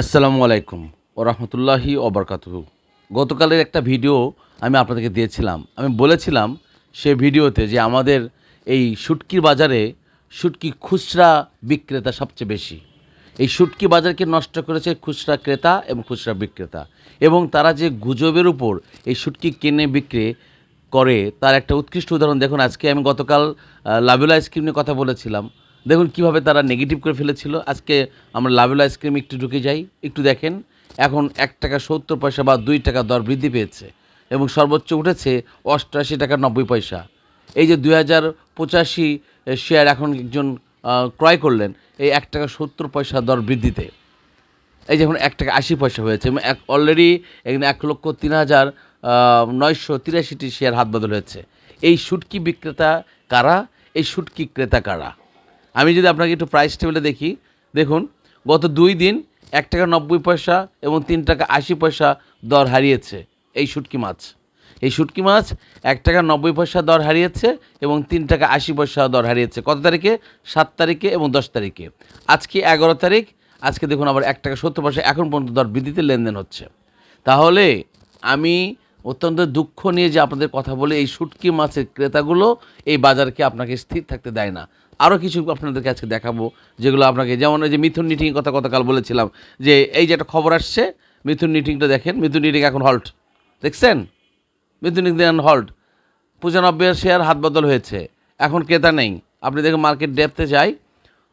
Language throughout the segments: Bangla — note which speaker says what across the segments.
Speaker 1: আসসালামু আলাইকুম ও রহমতুল্লাহি ওবরকাতুহু। গতকালের একটা ভিডিও আমি আপনাদেরকে দিয়েছিলাম। আমি বলেছিলাম সে ভিডিওতে যে আমাদের এই শুটকির বাজারে শুটকি খুচরা বিক্রেতা সবচেয়ে বেশি। এই শুটকি বাজারকে নষ্ট করেছে খুচরা ক্রেতা এবং খুচরা বিক্রেতা। এবং তারা যে গুজবের উপর এই শুটকি কিনে বিক্রি করে, তার একটা উৎকৃষ্ট উদাহরণ দেখুন। আজকে আমি গতকাল লাভেলা আইসক্রিম নিয়ে কথা বলেছিলাম। দেখুন কীভাবে তারা নেগেটিভ করে ফেলেছিল। আজকে আমরা লাভেল আইসক্রিম একটু ঢুকে যাই, একটু দেখেন। এখন এক টাকা সত্তর পয়সা বা দুই টাকা দর বৃদ্ধি পেয়েছে এবং সর্বোচ্চ উঠেছে অষ্টআশি টাকা নব্বই পয়সা। এই যে দুই হাজার পঁচাশি শেয়ার এখন একজন ক্রয় করলেন, এই এক টাকা সত্তর পয়সা দর বৃদ্ধিতে। এই যে এখন এক টাকা আশি পয়সা হয়েছে এক অলরেডি এখানে এক লক্ষ তিন হাজার নয়শো তিরাশিটি শেয়ার হাত বদল হয়েছে। এই শুটকি বিক্রেতা কারা? এই শুটকি ক্রেতা কারা? আমি যদি আপনাকে একটু প্রাইস টেবিলে দেখি, দেখুন, গত দুই দিন এক টাকা নব্বই পয়সা এবং তিন টাকা আশি পয়সা দর হারিয়েছে এই শুটকি মাছ। এই শুটকি মাছ এক টাকা নব্বই পয়সা দর হারিয়েছে এবং তিন টাকা আশি পয়সা দর হারিয়েছে। কত তারিখে? সাত তারিখে এবং দশ তারিখে। আজকে এগারো তারিখ, আজকে দেখুন আবার এক টাকা সত্তর পয়সা এখন পর্যন্ত দর বৃদ্ধিতে লেনদেন হচ্ছে। তাহলে আমি অত্যন্ত দুঃখ নিয়ে যে আপনাদের কথা বলে এই শুটকি মাছের ক্রেতাগুলো এই বাজারকে আপনাকে স্থির থাকতে দেয় না। আরও কিছু আপনাদেরকে আজকে দেখাবো, যেগুলো আপনাকে যেমন ওই যে মিথুন নিটিংয়ের কথা গতকাল বলেছিলাম, যে এই যে একটা খবর আসছে, মিথুন নিটিংটা দেখেন, মিথুন নিটিং এখন হল্ট দেখছেন? মিথুন নিটিং হল্ট পঁচানব্বই শেয়ার হাত বদল হয়েছে, এখন ক্রেতা নেই, আপনি দেখুন মার্কেট ডেপতে যাই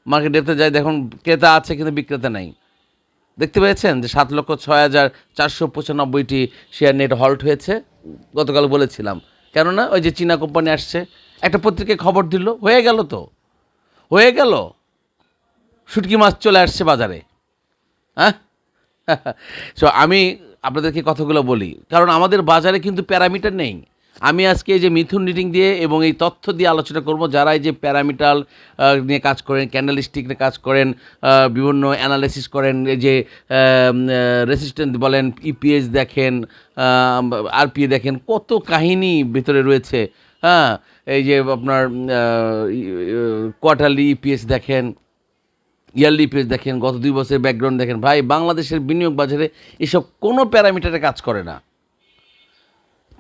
Speaker 1: মার্কেট ডেপতে যাই দেখুন, ক্রেতা আছে কিন্তু বিক্রেতা নেই, দেখতে পেয়েছেন যে সাত লক্ষ ছয় হাজার চারশো পঁচানব্বইটি শেয়ার নেট হল্ট হয়েছে, গতকাল বলেছিলাম, কেননা ওই যে চীনা কোম্পানি আসছে, একটা পত্রিকায় খবর দিল, হয়ে গেল তো হয়ে গেল? শুটকি মাছ চলে আসছে বাজারে। হ্যাঁ? সো আমি আপনাদেরকে কথাগুলো বলি, কারণ আমাদের বাজারে কিন্তু প্যারামিটার নেই। আমি আজকে এই যে মিথুন রিডিং দিয়ে এবং এই তথ্য দিয়ে আলোচনা করব, যারা এই যে প্যারামিটাল নিয়ে কাজ করেন ক্যান্ডেলিস্টিক নিয়ে কাজ করেন বিভিন্ন অ্যানালাইসিস করেন, এই যে রেসিস্ট্যান্ট বলেন ইপিএস দেখেন আরপিএ দেখেন, কত কাহিনী ভিতরে রয়েছে। হ্যাঁ এই যে আপনার কোয়ার্টারলি ইপিএস দেখেন ইয়ারলি ইপিএস দেখেন, গত দুই বছরের ব্যাকগ্রাউন্ড দেখেন। ভাই, বাংলাদেশের বিনিয়োগ বাজারে এসব কোনো প্যারামিটারে কাজ করে না।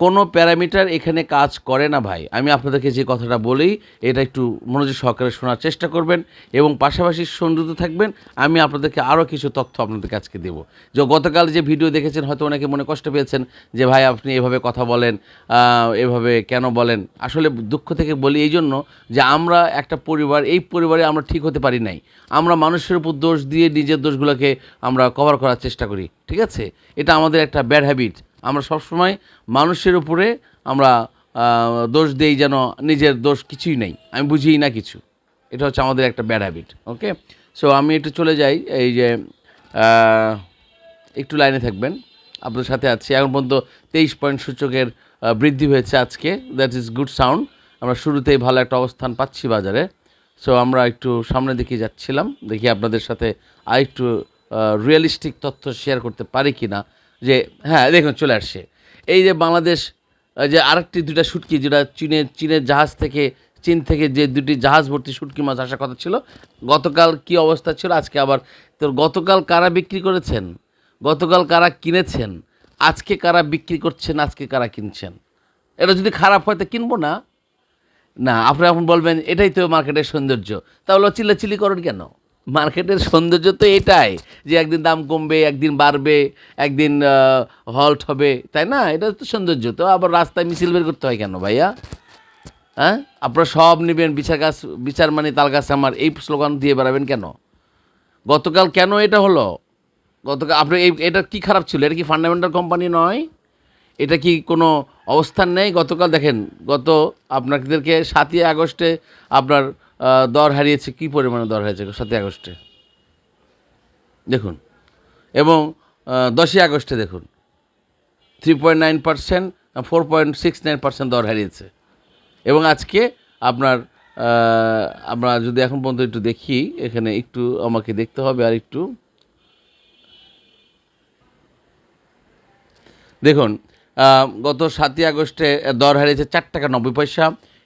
Speaker 1: কোনো প্যারামিটার এখানে কাজ করে না ভাই। আমি আপনাদেরকে যে কথাটা বলি, এটা একটু মনোযোগ সহকারে শোনার চেষ্টা করবেন এবং পাশাপাশি সংযুক্ত থাকবেন। আমি আপনাদেরকে আরও কিছু তথ্য আপনাদেরকে আজকে দেবো। যে গতকাল যে ভিডিও দেখেছেন, হয়তো অনেকে মনে কষ্ট পেয়েছেন যে, ভাই, আপনি এভাবে কথা বলেন এভাবে কেন বলেন? আসলে দুঃখ থেকে বলি এই জন্য যে, আমরা একটা পরিবার, এই পরিবারে আমরা ঠিক হতে পারি নাই। আমরা মানুষের উপর দোষ দিয়ে নিজের দোষগুলোকে আমরা কভার করার চেষ্টা করি, ঠিক আছে? এটা আমাদের একটা ব্যাড হ্যাবিট আমরা সবসময় মানুষের উপরে আমরা দোষ দেই যেন নিজের দোষ কিছুই নেই। আমি বুঝিই না কিছু। এটা হচ্ছে আমাদের একটা ব্যাড হ্যাবিট ওকে সো আমি একটু চলে যাই, এই যে একটু লাইনে থাকবেন। আপনাদের সাথে আছি। এখন পর্যন্ত তেইশ পয়েন্ট সূচকের বৃদ্ধি হয়েছে আজকে। দ্যাট ইজ গুড সাউন্ড আমরা শুরুতেই ভালো একটা অবস্থান পাচ্ছি বাজারে। সো আমরা একটু সামনের দিকে যাচ্ছিলাম। দেখি আপনাদের সাথে আর একটু রিয়েলিস্টিক তথ্য শেয়ার করতে পারি কি না যে হ্যাঁ দেখুন, চলে আসছে। এই যে বাংলাদেশ যে আরেকটি দুটা শুটকি যেটা চীনের চীনের জাহাজ থেকে, চীন থেকে যে দুটি জাহাজ ভর্তি শুটকি মাছ আসার কথা ছিল, গতকাল কি অবস্থা ছিল? আজকে আবার, তো গতকাল কারা বিক্রি করেছেন? গতকাল কারা কিনেছেন? আজকে কারা বিক্রি করছেন? আজকে কারা কিনছেন? এটা যদি খারাপ হয়, তো কিনবো না। না, আপনি এখন বলবেন, এটাই তো মার্কেটের সৌন্দর্য। তাহলে চিল্লাচিল্লি করেন কেন? মার্কেটের সৌন্দর্য তো এটাই যে একদিন দাম কমবে, একদিন বাড়বে, একদিন হল্ট হবে, তাই না? এটা তো সৌন্দর্য। তো আবার রাস্তায় মিছিল বের করতে হয় কেন ভাইয়া? হ্যাঁ? আপনারা সব নেবেন বিচার গাছ বিচার মানে তাল গাছ আমার। এই স্লোগান দিয়ে বেড়াবেন কেন? গতকাল কেন এটা হলো? গতকাল আপনার এই, এটা কি খারাপ ছিল? এটা কি ফান্ডামেন্টাল কোম্পানি নয়? এটা কি কোনো অবস্থান নেই? গতকাল দেখেন, গত আপনাদেরকে সাতই আগস্টে আপনার দর হারিয়েছে, কি পরিমাণে দর হারিয়েছে? সাতই আগস্টে। দেখুন। এবং দশই আগস্টে দেখুন। Three point nine percent four point six nine percent দর হারিয়েছে। এবং আজকে আপনার আমরা যদি এখন পর্যন্ত একটু দেখি, এখানে একটু আমাকে দেখতে হবে আর একটু। দেখুন গত সাতই আগস্টে দর হারিয়েছে চার টাকা নব্বই পয়সা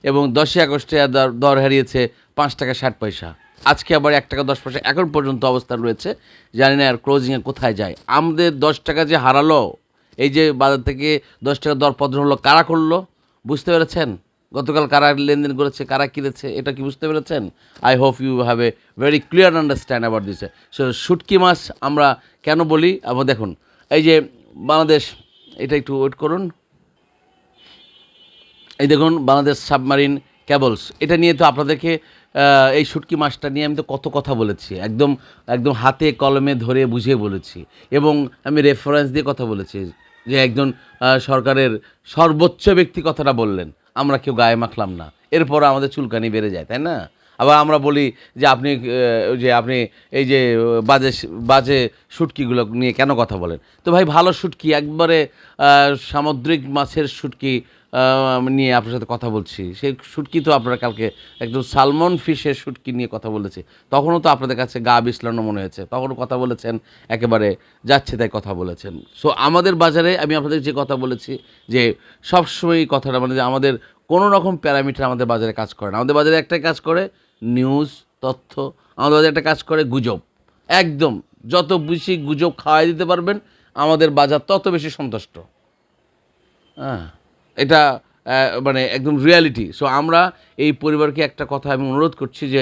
Speaker 1: এবং দশই আগস্টে দর হারিয়েছে পাঁচ টাকা ষাট পয়সা। আজকে আবার এক টাকা দশ পয়সা এখন পর্যন্ত অবস্থান রয়েছে। জানি না আর ক্লোজিংয়ে কোথায় যায়। আমাদের দশ টাকা যে হারালো, এই যে বাজার থেকে দশ টাকা দর পতন হলো, কারা করল? বুঝতে পেরেছেন? গতকাল কারা লেনদেন করেছে, কারা কিনেছে, এটা কি বুঝতে পেরেছেন? I hope you have a very clear understand about this so শুটকি মাছ আমরা কেন বলি? আবার দেখুন, এই যে বাংলাদেশ, এটা একটু ওয়েট করুন। এই দেখুন, বাংলাদেশ সাবমারিন ক্যাবলস। এটা নিয়ে তো আপনাদেরকে এই শুটকি মাছটা নিয়ে আমি তো কত কথা বলেছি। একদম একদম হাতে কলমে ধরে বুঝিয়ে বলেছি। এবং আমি রেফারেন্স দিয়ে কথা বলেছি যে একজন সরকারের সর্বোচ্চ ব্যক্তি কথাটা বললেন। আমরা কেউ গায়ে মাখলাম না। এরপর আমাদের চুলকানি বেড়ে যায়, তাই না? আবার আমরা বলি যে আপনি যে আপনি এই যে বাজে বাজে শুটকিগুলো নিয়ে কেন কথা বলেন? তো ভাই ভালো শুটকি, একবারে সামুদ্রিক মাছের শুটকি নিয়ে আপনার সাথে কথা বলছি। সেই শুটকি তো আপনারা কালকে একদম সালমন ফিশের শুটকি নিয়ে কথা বলেছি। তখনও তো আপনাদের কাছে গা বিছলানো মনে হয়েছে। তখনও কথা বলেছেন, একেবারে যাচ্ছে তাই কথা বলেছেন। সো আমাদের বাজারে আমি আপনাদের যে কথা বলেছি, যে সবসময় কথাটা মানে যে আমাদের কোনো রকম প্যারামিটার আমাদের বাজারে কাজ করে না। আমাদের বাজারে একটাই কাজ করে নিউজ তথ্য, আমাদের একটা কাজ করে গুজব। একদম, যত বেশি গুজব খাওয়াই দিতে পারবেন, আমাদের বাজার তত বেশি সন্তুষ্ট। হ্যাঁ এটা মানে একদম রিয়ালিটি সো আমরা এই পরিবারকে একটা কথা আমি অনুরোধ করছি যে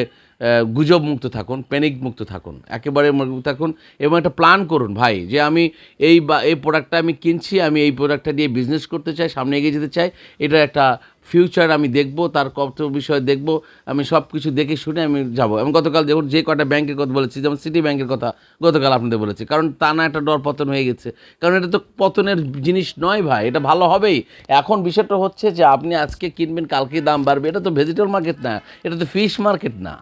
Speaker 1: গুজব মুক্ত থাকুন প্যানিক মুক্ত থাকুন, একেবারে থাকুন এবং একটা প্ল্যান করুন, ভাই, যে আমি এই বা, এই প্রোডাক্টটা আমি কিনছি, আমি এই প্রোডাক্টটা দিয়ে বিজনেস করতে চাই, সামনে এগিয়ে যেতে চাই এটার একটা ফিউচার আমি দেখব, তার কত বিষয় দেখব, আমি সব কিছু দেখে শুনে আমি যাব। আমি গতকাল দেখুন, যে কটা ব্যাংকের কথা বলেছি, যেমন সিটি ব্যাংকের কথা গতকাল আপনাদের বলেছি, কারণ তা না একটা ডর পতন হয়ে গেছে। কারণ এটা তো পতনের জিনিস নয়, ভাই, এটা ভালো হবেই। এখন বিষয়টা হচ্ছে যে আপনি আজকে কিনবেন, কালকে দাম বাড়বে, এটা তো ভেজিটেবল মার্কেট না, এটা তো ফিশ মার্কেট না।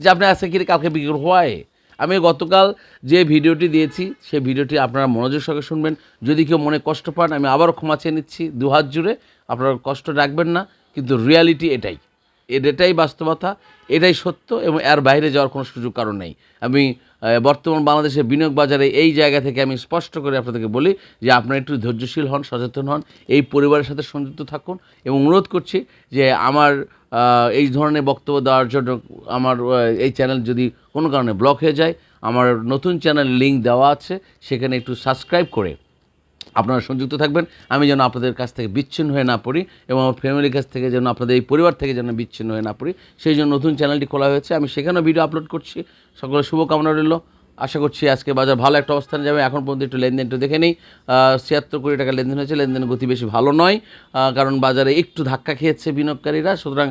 Speaker 1: যে আপনি আজকে কিনে কালকে বিক্রি হয় আমি গতকাল যে ভিডিওটি দিয়েছি, সেই ভিডিওটি আপনারা মনোযোগ সঙ্গে শুনবেন। যদি কেউ মনে কষ্ট পান, আমি আবারও ক্ষমা চেয়ে নিচ্ছি। দু হাত জুড়ে আপনারা কষ্ট রাখবেন না, কিন্তু রিয়ালিটি এটাই। এটাই বাস্তবতা, এটাই সত্য এবং এর বাইরে যাওয়ার কোনো সুযোগ কারণ নেই। আমি বর্তমান বাংলাদেশের বিনিয়োগ বাজারে এই জায়গা থেকে আমি স্পষ্ট করে আপনাদেরকে বলি যে আপনারা একটু ধৈর্যশীল হন, সচেতন হন, এই পরিবারের সাথে সংযুক্ত থাকুন এবং অনুরোধ করছি যে আমার এই ধরনের বক্তব্য দেওয়ার জন্য আমার এই চ্যানেল যদি কোনো কারণে ব্লক হয়ে যায়, আমার নতুন চ্যানেল লিঙ্ক দেওয়া আছে, সেখানে একটু সাবস্ক্রাইব করে আপনারা সংযুক্ত থাকবেন। আমি যেন আপনাদের কাছ থেকে বিচ্ছিন্ন হয়ে না পড়ি এবং আমার ফ্যামিলির কাছ থেকে যেন আপনাদের এই পরিবার থেকে যেন বিচ্ছিন্ন হয়ে না পড়ি। সেই জন্য নতুন চ্যানেলটি খোলা হয়েছে। আমি সেখানেও ভিডিও আপলোড করছি। সকলের শুভকামনা রইল। আশা করছি আজকে বাজার ভালো একটা অবস্থানে যাবে। এখন পর্যন্ত একটু লেনদেন একটু দেখে নেই। ছিয়াত্তর কোটি টাকা লেনদেন হয়েছে। লেনদেন গতি বেশি ভালো নয়। কারণ বাজারে একটু ধাক্কা খেয়েছে বিনিয়োগকারীরা। সুতরাং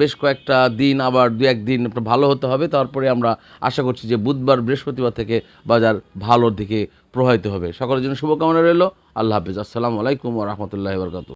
Speaker 1: বেশ কয়েকটা দিন, আবার দু একদিন ভালো হতে হবে। তারপরে আমরা আশা করছি যে বুধবার বৃহস্পতিবার থেকে বাজার ভালোর দিকে প্রবাহিত হবে। সকলের জন্য শুভকামনা রইল। আল্লাহ হাফিজ। আসসালামু আলাইকুম রহমতুল্লাহ বরকাত